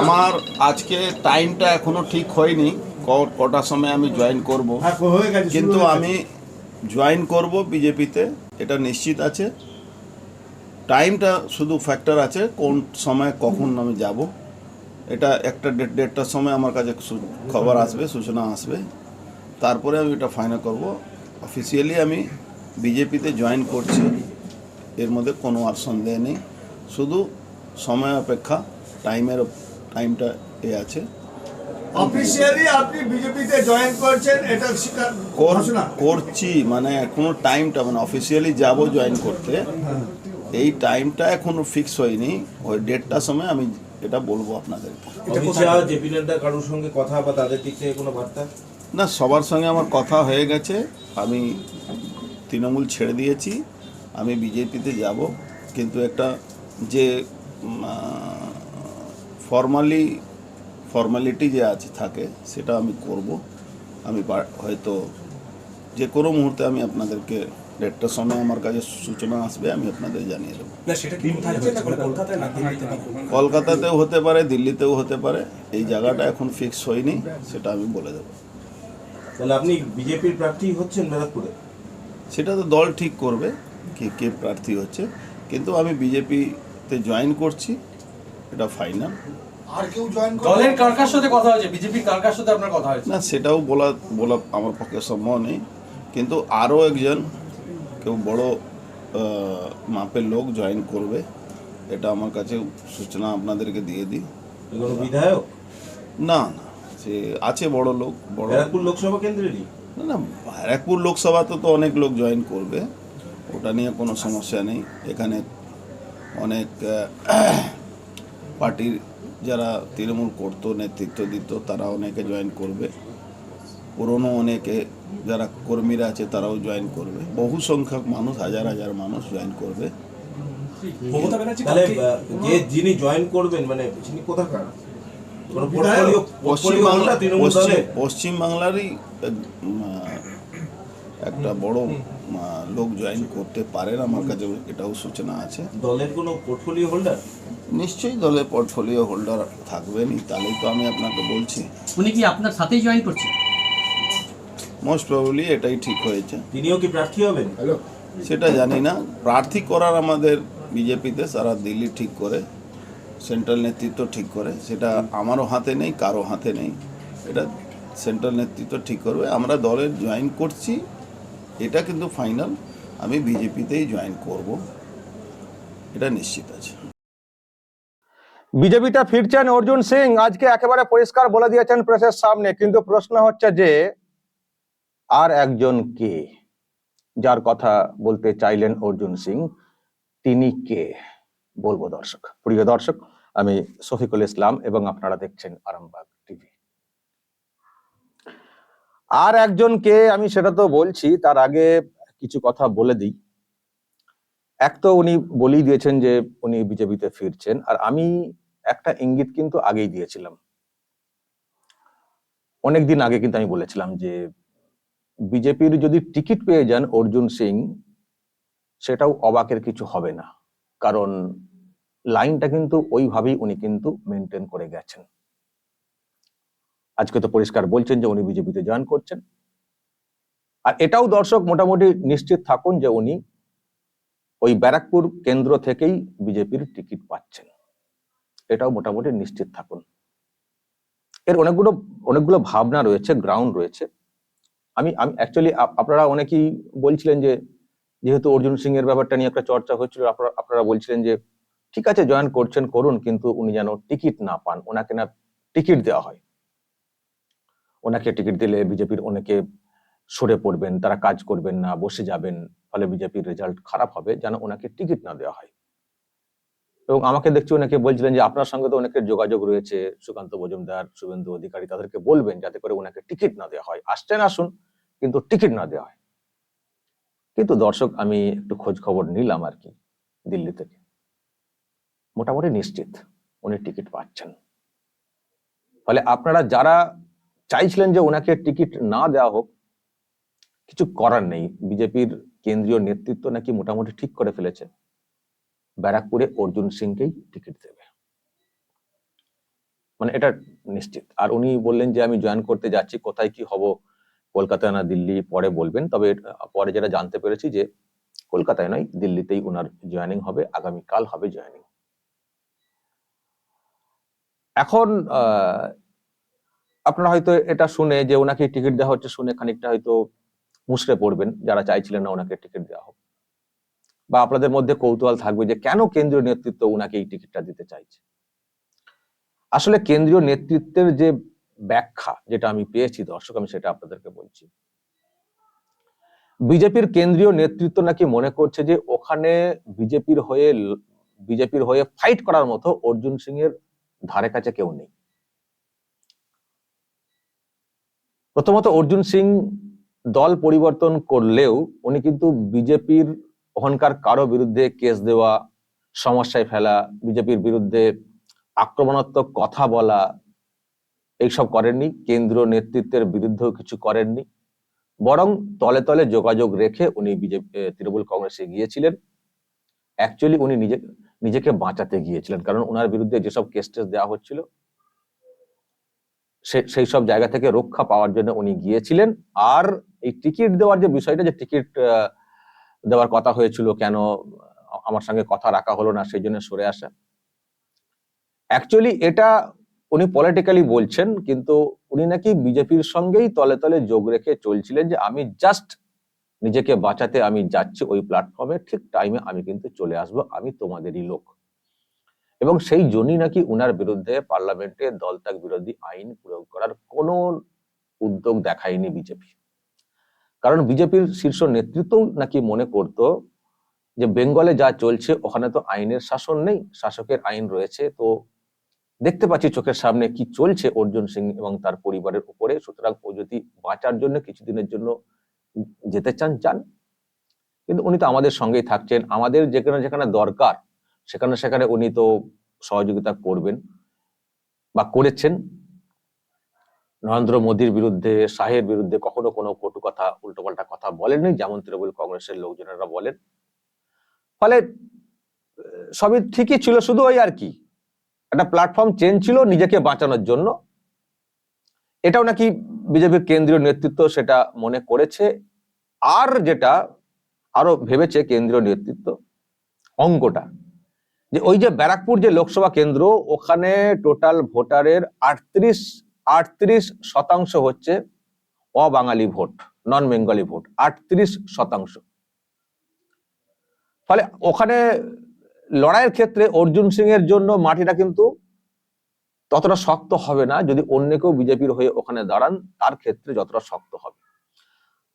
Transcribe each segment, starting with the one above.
আমার আজকে টাইমটা এখনও ঠিক হয়নি। কটার সময় আমি জয়েন করব। কিন্তু আমি জয়েন করব বিজেপিতে এটা নিশ্চিত আছে। টাইমটা শুধু ফ্যাক্টর আছে কোন সময় কখন আমি যাব। এটা একটা ডেট দেড়টার সময় আমার কাছে খবর আসবে সূচনা আসবে। তারপরে আমি এটা ফাইনাল করব। অফিসিয়ালি আমি বিজেপিতে জয়েন করছি। এর মধ্যে কোনো আর সন্দেহ নেই। শুধু সময় অপেক্ষা টাইমের টাইমটা এ আছে। অফিসিয়ালি আপনি বিজেপিতে জয়েন করছেন এটা স্বীকার ঘোষণা। করছি মানে এখনও টাইমটা মানে অফিসিয়ালি যাব জয়েন করতে। এই টাইমটা এখনও ফিক্স হয়নি। ওই ডেটটার সময় আমি এটা বলব জেপি নাড্ডা কারোর সঙ্গে কথা বা তাদের দিক থেকে কোনো বার্তা? না সবার সঙ্গে আমার কথা হয়ে গেছে। আমি তৃণমূল ছেড়ে দিয়েছি। আমি বিজেপিতে যাব। কিন্তু একটা যে ফর্মালি ফর্মালিটি যে আছে থাকে সেটা আমি করব। আমি হয়তো যে কোনো মুহূর্তে আমি আপনাদেরকে ডেটটার সময় আমার কাছে সূচনা আসবে আমি আপনাদের জানিয়ে দেবো। কলকাতাতেও হতে পারে দিল্লিতেও হতে পারে এই জায়গাটা এখন ফিক্স হয়নি সেটা আমি বলে দেবো। তাহলে আপনি বিজেপির প্রার্থী হচ্ছেন ব্যারাকপুরে? সেটা তো দল ঠিক করবে কে কে প্রার্থী হচ্ছে কিন্তু আমি বিজেপিতে জয়েন করছি এটা ফাইনাল আর কেউ জয়েন দলের কার কার সাথে কথা হয়েছে বিজেপির কার কার সাথে আপনার কথা হয়েছে? না সেটাও বলা বলা আমার পক্ষে সম্ভব নেই। কিন্তু আরও একজন কেউ বড় মাপের লোক জয়েন করবে এটা আমার কাছে সূচনা আপনাদেরকে দিয়ে দিই। বিধায়ক? না না সে আছে বড় লোক বড় ব্যারাকপুর লোকসভা কেন্দ্রেরই না না ব্যারাকপুর লোকসভাতে তো অনেক লোক জয়েন করবে ওটা নিয়ে কোনো সমস্যা নেই। এখানে অনেক পার্টির যারা তৃণমূল করতো নেতৃত্ব দিত তারা অনেকে জয়েন করবে। পুরনো অনেকে যারা কর্মীরা আছে তারাও জয়েন করবে। বহু সংখ্যক মানুষ হাজার হাজার মানুষ জয়েন করবে। যে যিনি জয়েন করবেন মানে তিনি কোথাকার? তৃণমূল পশ্চিম দলের একটা বড় লোক জয়েন করতে পারেন আমার কাছে এটাও সূচনা আছে। দলের কোনো পোর্টফোলিও হোল্ডার নিশ্চয়ই দলের পোর্টফোলিও হোল্ডার থাকবেনই তাহলেই তো আমি আপনাকে বলছি। উনি কি আপনার সাথেই জয়েন করছেন মোস্ট প্রবাবলি এটাই ঠিক হয়েছে। তিনিও কি প্রার্থী হবেন? হ্যালো সেটা জানি না। প্রার্থী করার আমাদের বিজেপিতে সারা দিল্লি ঠিক করে সেন্ট্রাল নেতৃত্ব ঠিক করে সেটা আমারও হাতে নেই কারও হাতে নেই। এটা সেন্ট্রাল নেতৃত্ব ঠিক করবে। আমরা দলের জয়েন করছি এটা কিন্তু ফাইনাল আমি বিজেপিতেই জয়েন করব। এটা নিশ্চিত আছে। বিজেপিতে ফিরছেন অর্জুন সিং, আজকে একেবারে পরিষ্কার বলে দিয়েছেন প্রেসের সামনে, কিন্তু প্রশ্ন হচ্ছে যে, আর একজন কে? যার কথা বলতে চাইলেন অর্জুন সিং, তিনি কে? বলব দর্শক। প্রিয় দর্শক, আমি শফিকুল ইসলাম এবং আপনারা দেখছেন আরামবাগ টিভি আর একজন কে আমি সেটা তো বলছি, তার আগে কিছু কথা বলে দিই। এক তো উনি বলেই দিয়েছেন যে উনি বিজেপিতে ফিরছেন, আর আমি একটা ইঙ্গিত কিন্তু আগেই দিয়েছিলাম। অনেকদিন আগে কিন্তু আমি বলেছিলাম যে বিজেপির যদি টিকিট পেয়ে যান অর্জুন সিং, সেটাও অবাকের কিছু হবে না। কারণ লাইনটা কিন্তু ওইভাবেই উনি কিন্তু মেনটেন করে গেছেন। আজকে তো পরিষ্কার বলছেন যে উনি বিজেপিতে জয়েন করছেন। আর এটাও দর্শক মোটামুটি নিশ্চিত থাকুন যে উনি ওই ব্যারাকপুর কেন্দ্র থেকেই বিজেপির টিকিট পাচ্ছেন। এটাও মোটামুটি নিশ্চিত থাকুন। এর অনেকগুলো অনেকগুলো ভাবনা রয়েছে গ্রাউন্ড রয়েছে। আমি আমি অ্যাকচুয়ালি আপনারা অনেকেই বলছিলেন যে, যেহেতু অর্জুন সিং এর ব্যাপারটা নিয়ে একটা চর্চা হচ্ছিল আপনারা আপনারা বলছিলেন যে, ঠিক আছে জয়েন করছেন, করুন, কিন্তু উনি যেন টিকিট না পান, ওনাকে না টিকিট দেওয়া হয়। ওনাকে টিকিট দিলে বিজেপির অনেকে সরে পড়বেন, তারা কাজ করবেন না, বসে যাবেন, ফলে বিজেপির রেজাল্ট খারাপ হবে যেন ওনাকে টিকিট না দেওয়া হয়। এবং আমাকে দেখছি ওনাকে বলছিলেন যে আপনার সঙ্গে তো অনেকের যোগাযোগ রয়েছে, সুকান্ত মজুমদার, শুভেন্দু অধিকারী, তাদেরকে বলবেন যাতে করে ওনাকে টিকিট না দেওয়া হয়। আসছেন, আসুন, কিন্তু টিকিট না দেওয়া হয়। কিন্তু দর্শক, আমি একটু খোঁজ খবর নিলাম আর কি, দিল্লি থেকে। মোটামুটি নিশ্চিত উনি টিকিট পাচ্ছেন। ফলে আপনারা যারা চাইছিলেন যে ওনাকে টিকিট না দেওয়া হোক, কিছু করার নেই। বিজেপির কেন্দ্রীয় নেতৃত্ব নাকি মোটামুটি ঠিক করে ফেলেছে। ব্যারাকপুরে অর্জুন সিংকেই টিকিট দেবে। মানে এটা নিশ্চিত। আর উনি বললেন যে, আমি জয়েন করতে যাচ্ছি, কোথায় কি হব? কলকাতা না দিল্লি? পরে বলবেন। তবে পরে যেটা জানতে পেরেছি যে, কলকাতায় নয়, দিল্লিতেই ওনার জয়েনিং হবে, আগামীকাল হবে জয়েনিং। এখন আপনারা হয়তো এটা শুনে যে ওনাকে টিকিট দেওয়া হচ্ছে, শুনে খানিকটা হয়তো মুশড়ে পড়বেন, যারা চাইছিলেন না ওনাকে টিকিট দেওয়া হোক। বা আপনাদের মধ্যে কৌতূহল থাকবে যে কেন কেন্দ্রীয় নেতৃত্ব ওনাকে এই টিকিটটা দিতে চাইছে? আসলে কেন্দ্রীয় নেতৃত্বের যে ব্যাখ্যা যেটা আমি পেয়েছি, দর্শক, আমি সেটা আপনাদেরকে বলছি। বিজেপির কেন্দ্রীয় নেতৃত্ব নাকি মনে করছে যে ওখানে বিজেপির হয়ে বিজেপির হয়ে ফাইট করার মতো অর্জুন সিং এর ধারে কাছে কেউ নেই। প্রথমত অর্জুন সিং দল পরিবর্তন করলেও উনি কিন্তু বিজেপির ওখানকার কারও বিরুদ্ধে কেস দেওয়া, সমস্যায় ফেলা, বিজেপির বিরুদ্ধে আক্রমণাত্মক কথা বলা, এইসব করেননি। কেন্দ্রীয় নেতৃত্বের বিরুদ্ধেও কিছু করেননি। বরং তলে তলে যোগাযোগ রেখে উনি বিজেপি তৃণমূল কংগ্রেসে গিয়েছিলেন। অ্যাকচুয়ালি উনি নিজে, নিজেকে বাঁচাতে গিয়েছিলেন। কারণ ওনার বিরুদ্ধে যেসব কেস টেস দেওয়া হচ্ছিল সেই সব জায়গা থেকে রক্ষা পাওয়ার জন্য উনি গিয়েছিলেন। আর এই টিকিট দেওয়ার যে বিষয়টা, যে টিকিট দেওয়ার কথা হয়েছিল, কেন আমার সঙ্গে কথা রাখা হলো না, সেই জন্য সরে আসা। অ্যাকচুয়ালি এটা উনি পলিটিক্যালি বলছেন, কিন্তু উনি নাকি বিজেপির সঙ্গেই তলে তলে যোগ রেখে চলছিলেন যে, আমি জাস্ট নিজেকে বাঁচাতে আমি যাচ্ছি ওই প্ল্যাটফর্মে ঠিক টাইমে আমি কিন্তু চলে আসব, আমি তোমাদেরই লোক। এবং সেই জন্যই নাকি উনার বিরুদ্ধে পার্লামেন্টে দলত্যাগ বিরোধী আইন প্রয়োগ করার কোনো উদ্যোগ দেখায়নি বিজেপি। কারণ বিজেপির শীর্ষ নেতৃত্ব নাকি মনে করত যে বেঙ্গলে যা চলছে ওখানে তো আইনের শাসন নেই, শাসকের আইন রয়েছে, তো দেখতে পাচ্ছি চোখের সামনে কি চলছে অর্জুন সিং এবং তার পরিবারের উপরে। সুতরাং ও যদি বাঁচার জন্য কিছুদিনের জন্য যেতে চান চান কিন্তু উনি তো আমাদের সঙ্গেই থাকছেন, আমাদের যেখানে যেখানে দরকার সেখানে সেখানে উনি তো সহযোগিতা করবেন বা করেছেন। নরেন্দ্র মোদীর বিরুদ্ধে, শাহের বিরুদ্ধে কখনো কোনো কটু কথা, উল্টোপাল্টা কথা বলেননি যেমন তৃণমূল কংগ্রেসের লোকজনেরা বলেন। ফলে সবই ঠিকই ছিল, শুধু ওই আর কি। একটা প্ল্যাটফর্ম চেঞ্জ ছিল নিজেকে বাঁচানোর জন্য। এটাও নাকি বিজেপির কেন্দ্রীয় নেতৃত্ব সেটা মনে করেছে। আর যেটা আরও ভেবেছে কেন্দ্রীয় নেতৃত্ব, অঙ্কটা। যে ওই যে ব্যারাকপুর যে লোকসভা কেন্দ্র, ওখানে টোটাল ভোটারের আটত্রিশ আটত্রিশ শতাংশ হচ্ছে অবাঙালি ভোট নন বেঙ্গলি ভোট, আটত্রিশ শতাংশ। ফলে ওখানে লড়াইয়ের ক্ষেত্রে অর্জুন সিং এর জন্য মাটিটা কিন্তু ততটা শক্ত হবে না, যদি অন্য কেউ বিজেপির হয়ে ওখানে দাঁড়ান, তার ক্ষেত্রে যতটা শক্ত হবে।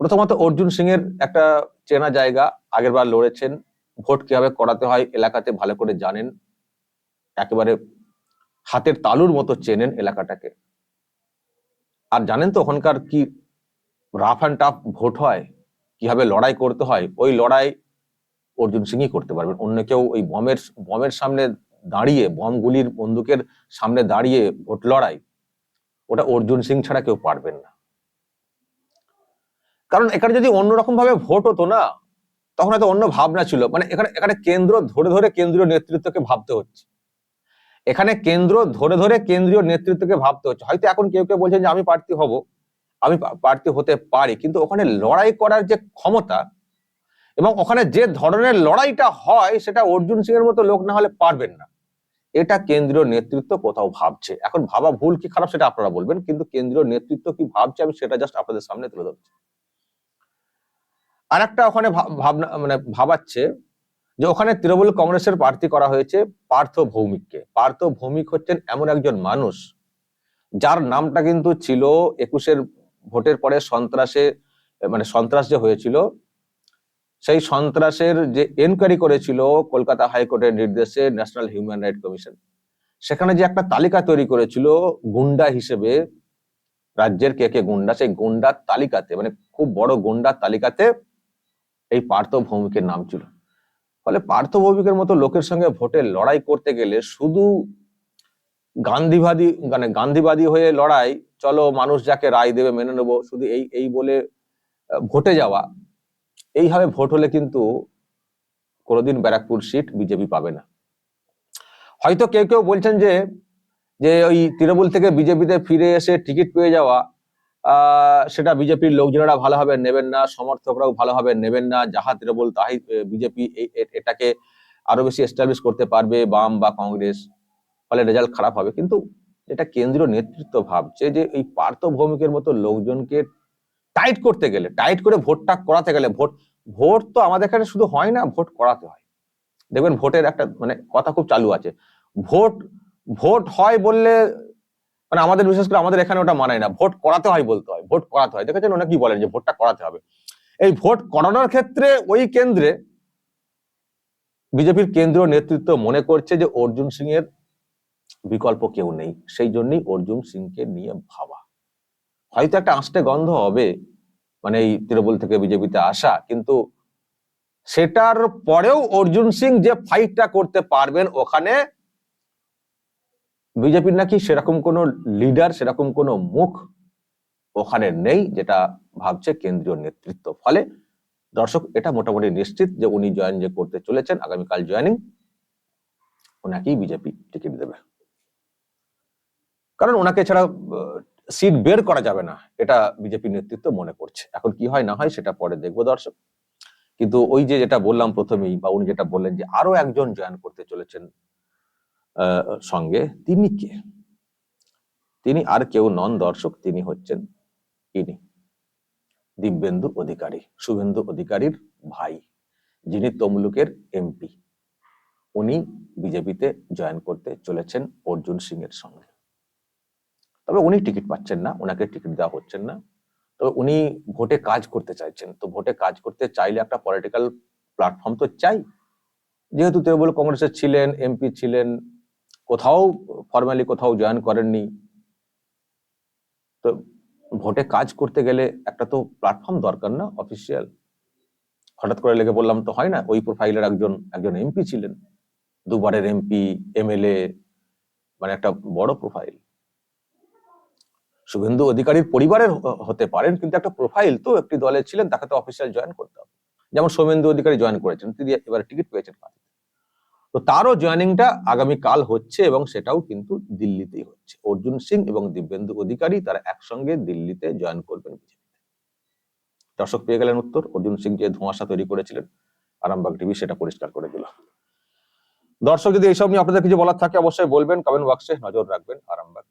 প্রথমত অর্জুন সিং এর একটা চেনা জায়গা, আগেরবার লড়েছেন ভোট কীভাবে করাতে হয় এলাকাতে ভালো করে জানেন, একেবারে হাতের তালুর মতো চেনেন এলাকাটাকে। আর জানেন তো ওখানকার কি রাফ অ্যান্ড টাফ ভোট হয়, কীভাবে লড়াই করতে হয়, ওই লড়াই অর্জুন সিংই করতে পারবেন। অন্য কেউ ওই বমের বমের সামনে দাঁড়িয়ে, বম গুলির বন্দুকের সামনে দাঁড়িয়ে ভোট লড়াই, ওটা অর্জুন সিং ছাড়া কেউ পারবেন না। কারণ এখানে যদি অন্যরকম ভাবে ভোট হতো না তখন হয়তো অন্য ভাবনা ছিল। মানে এখানে এখানে কেন্দ্র ধরে ধরে কেন্দ্রীয় নেতৃত্বকে ভাবতে হচ্ছে। এখানে কেন্দ্র ধরে ধরে কেন্দ্রীয় নেতৃত্বকে ভাবতে হচ্ছে। হয়তো এখন কেউ কেউ বলছেন যে, আমি প্রার্থী হব। আমি প্রার্থী হতে পারি। কিন্তু ওখানে লড়াই করার যে ক্ষমতা এবং ওখানে যে ধরনের লড়াইটা হয়, সেটা অর্জুন সিং এর মতো লোক না হলে পারবেন না। এটা কেন্দ্রীয় নেতৃত্ব কোথাও ভাবছে। এখন ভাবা ভুল কি খারাপ সেটা আপনারা বলবেন, কিন্তু কেন্দ্রীয় নেতৃত্ব কি ভাবছে আমি সেটা জাস্ট আপনাদের সামনে তুলে ধরছি। আর একটা ওখানে ভাব- ভাবনা মানে ভাবাচ্ছে যে ওখানে তৃণমূল কংগ্রেসের প্রার্থী করা হয়েছে পার্থ ভৌমিককে। পার্থ ভৌমিক হচ্ছেন এমন একজন মানুষ যার নামটা কিন্তু ছিল একুশের ভোটের পরে সন্ত্রাসে মানে সন্ত্রাস যে হয়েছিল, সেই সন্ত্রাসের যে এনকোয়ারি করেছিল কলকাতা হাইকোর্টের নির্দেশে ন্যাশনাল হিউম্যান রাইট কমিশন সেখানে যে একটা তালিকা তৈরি করেছিল গুন্ডা হিসেবে রাজ্যের কে কে গুন্ডা, সেই গুন্ডার তালিকাতে মানে খুব বড় গুন্ডার তালিকাতে এই পার্থ ভৌমিকের নাম ছিল। ফলে পার্থ ভৌমিকের মতো লোকের সঙ্গে ভোটে লড়াই করতে গেলে শুধু গান্ধীবাদী মানে গান্ধীবাদী হয়ে লড়াই, চলো মানুষ যাকে রায় দেবে মেনে নেব, শুধু এই এই বলে ভোটে যাওয়া, এইভাবে ভোট হলে কিন্তু কোনোদিন ব্যারাকপুর সিট বিজেপি পাবে না। হয়তো কেউ কেউ বলছেন যে যে ওই তৃণমূল থেকে বিজেপিতে ফিরে এসে টিকিট পেয়ে যাওয়া সেটা বিজেপির লোকজনেরা ভালোভাবে নেবেন না, সমর্থকরাও ভালোভাবে নেবেন না যাহা তৃণমূল তাহাই বিজেপি এটাকে আরও বেশি এস্টাবলিশ করতে পারবে, বাম বা কংগ্রেস, ফলে রেজাল্ট খারাপ হবে। কিন্তু এটা কেন্দ্রীয় নেতৃত্ব ভাবছে যে এই পার্থ ভৌমিকের মতো লোকজনকে টাইট করতে গেলে টাইট করে ভোটটা করাতে গেলে, ভোট ভোট তো আমাদের এখানে শুধু হয় না, ভোট করাতে হয়। দেখবেন ভোটের একটা মানে কথা খুব চালু আছে। ভোট ভোট হয় বললে মানে আমাদের বিশেষ করে আমাদের এখানে ওটা মানায় না। ভোট করাতে হয় বলতে হয়, ভোট করাতে হয়। দেখেছেন অনেকেই বলেন যে ভোটটা করাতে হবে। এই ভোট করানোর ক্ষেত্রে ওই কেন্দ্রে বিজেপির কেন্দ্রীয় নেতৃত্ব মনে করছে যে অর্জুন সিং এর বিকল্প কেউ নেই। সেই জন্যই অর্জুন সিংকে নিয়ে ভাবা। হয়তো একটা আঁশটে গন্ধ হবে মানে এই তৃণমূল থেকে বিজেপিতে আসা, কিন্তু সেটার পরেও অর্জুন সিং যে ফাইটটা করতে পারবেন ওখানে বিজেপির নাকি সেরকম কোনো লিডার সেরকম কোনো মুখ ওখানে নেই, যেটা ভাবছে কেন্দ্রীয় নেতৃত্ব। ফলে দর্শক, এটা মোটামুটি নিশ্চিত যে উনি জয়েন যে করতে চলেছেন, আগামীকাল জয়েনিং ওনাকেই বিজেপি টিকিট দেবে। কারণ ওনাকে ছাড়া সিট বের করা যাবে না, এটা বিজেপি নেতৃত্ব মনে করছে। এখন কি হয় না হয় সেটা পরে দেখব দর্শক। কিন্তু ওই যে যেটা বললাম প্রথমেই, বা উনি যেটা বললেন যে আরও একজন জয়েন করতে চলেছেন সঙ্গে তিনি কে? তিনি আর কেউ নন দর্শক, তিনি হচ্ছেন ইনি। দিব্যেন্দু অধিকারী, শুভেন্দু অধিকারীর ভাই, যিনি তমলুকের এমপি। উনি বিজেপিতে জয়েন করতে চলেছেন অর্জুন সিং এর সঙ্গে। তবে উনি টিকিট পাচ্ছেন না ওনাকে টিকিট দেওয়া হচ্ছেন না। তবে উনি ভোটে কাজ করতে চাইছেন, তো ভোটে কাজ করতে চাইলে একটা পলিটিক্যাল প্ল্যাটফর্ম তো চাই। যেহেতু তৃণমূল কংগ্রেসের ছিলেন, এমপি ছিলেন কোথাও ফর্মালি কোথাও জয়েন করেননি। তো ভোটে কাজ করতে গেলে একটা তো প্ল্যাটফর্ম দরকার না অফিসিয়াল হঠাৎ করে লেগে বললাম, তো হয় না, ওই প্রোফাইলের একজন একজন এমপি ছিলেন। দুবারের এমপি এমএলএ মানে একটা বড় প্রোফাইল শুভেন্দু অধিকারীর পরিবারের হতে পারেন, কিন্তু একটা প্রোফাইল তো একটি দলে ছিলেন, তাকে তো অফিসিয়াল জয়েন করতে হবে। যেমন সৌমেন্দু অধিকারী জয়েন করেছেন, তিনি এবারে টিকিট পেয়েছেন। তো তারও জয়েনিংটা আগামীকাল হচ্ছে এবং সেটাও কিন্তু দিল্লিতেই হচ্ছে। অর্জুন সিং এবং দিব্যেন্দু অধিকারী তারা একসঙ্গে দিল্লিতে জয়েন করবেন দর্শক, পেয়ে গেলেন উত্তর। অর্জুন সিং যে ধোঁয়াশা তৈরি করেছিলেন, আরামবাগ টিভি সেটা পরিষ্কার করে দিল। দর্শক, যদি এইসব নিয়ে আপনাদের কিছু বলার থাকে, অবশ্যই বলবেন কমেন্ট বক্সে নজর রাখবেন আরামবাগ